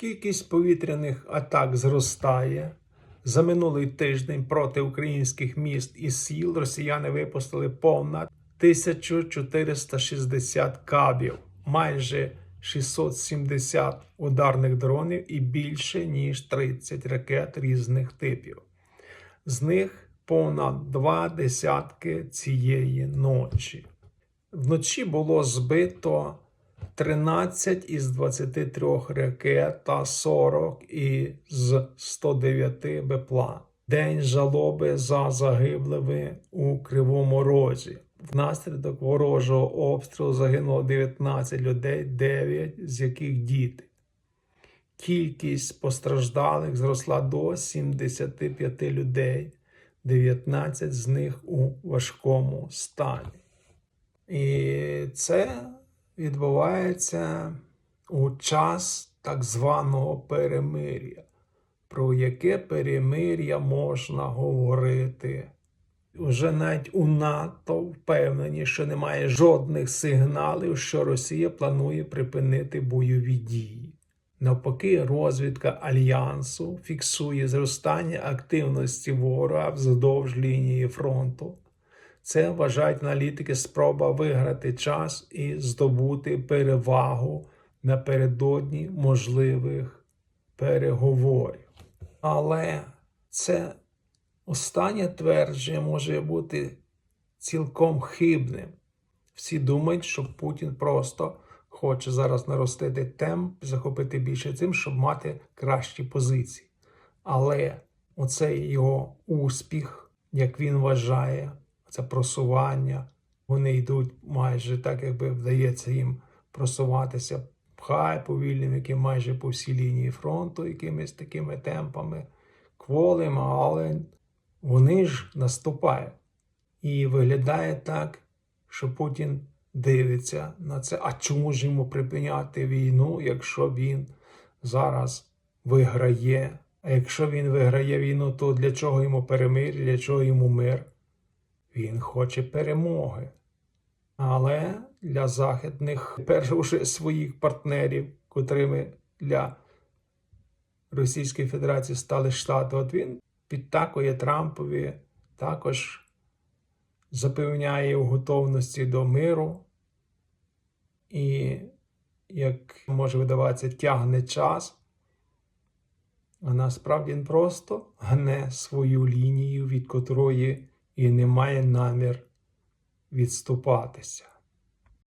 Кількість повітряних атак зростає. За минулий тиждень проти українських міст і сіл росіяни випустили понад 1460 кабів, майже 670 ударних дронів і більше ніж 30 ракет різних типів. З них понад два десятки цієї ночі. Вночі було збито 13 із 23 ракет та 40 із 109 бепла. День жалоби за загиблими у Кривому Розі. Внаслідок ворожого обстрілу загинуло 19 людей, 9 з яких діти. Кількість постраждалих зросла до 75 людей, 19 з них у важкому стані. І це відбувається у час так званого перемир'я. Про яке перемир'я можна говорити? Уже навіть у НАТО впевнені, що немає жодних сигналів, що Росія планує припинити бойові дії. Навпаки, розвідка альянсу фіксує зростання активності ворога вздовж лінії фронту. Це вважають аналітики спроба виграти час і здобути перевагу напередодні можливих переговорів. Але це останнє твердження може бути цілком хибним. Всі думають, що Путін просто хоче зараз наростити темп, захопити більше цим, щоб мати кращі позиції. Але оцей його успіх, як він вважає, це просування, вони йдуть майже так, якби вдається їм просуватися хай повільним, яким майже по всій лінії фронту, якимись такими темпами, кволими, але вони ж наступають. І виглядає так, що Путін дивиться на це. А чому ж йому припиняти війну, якщо він зараз виграє? А якщо він виграє війну, то для чого йому перемир'я, для чого йому мир? Він хоче перемоги. Але для західних, перш уже своїх партнерів, котрими для Російської Федерації стали Штати, от він підтакує Трампові, також запевняє у готовності до миру. І, як може видаватися, тягне час. А насправді він просто гне свою лінію, від котрої і не має намір відступатися.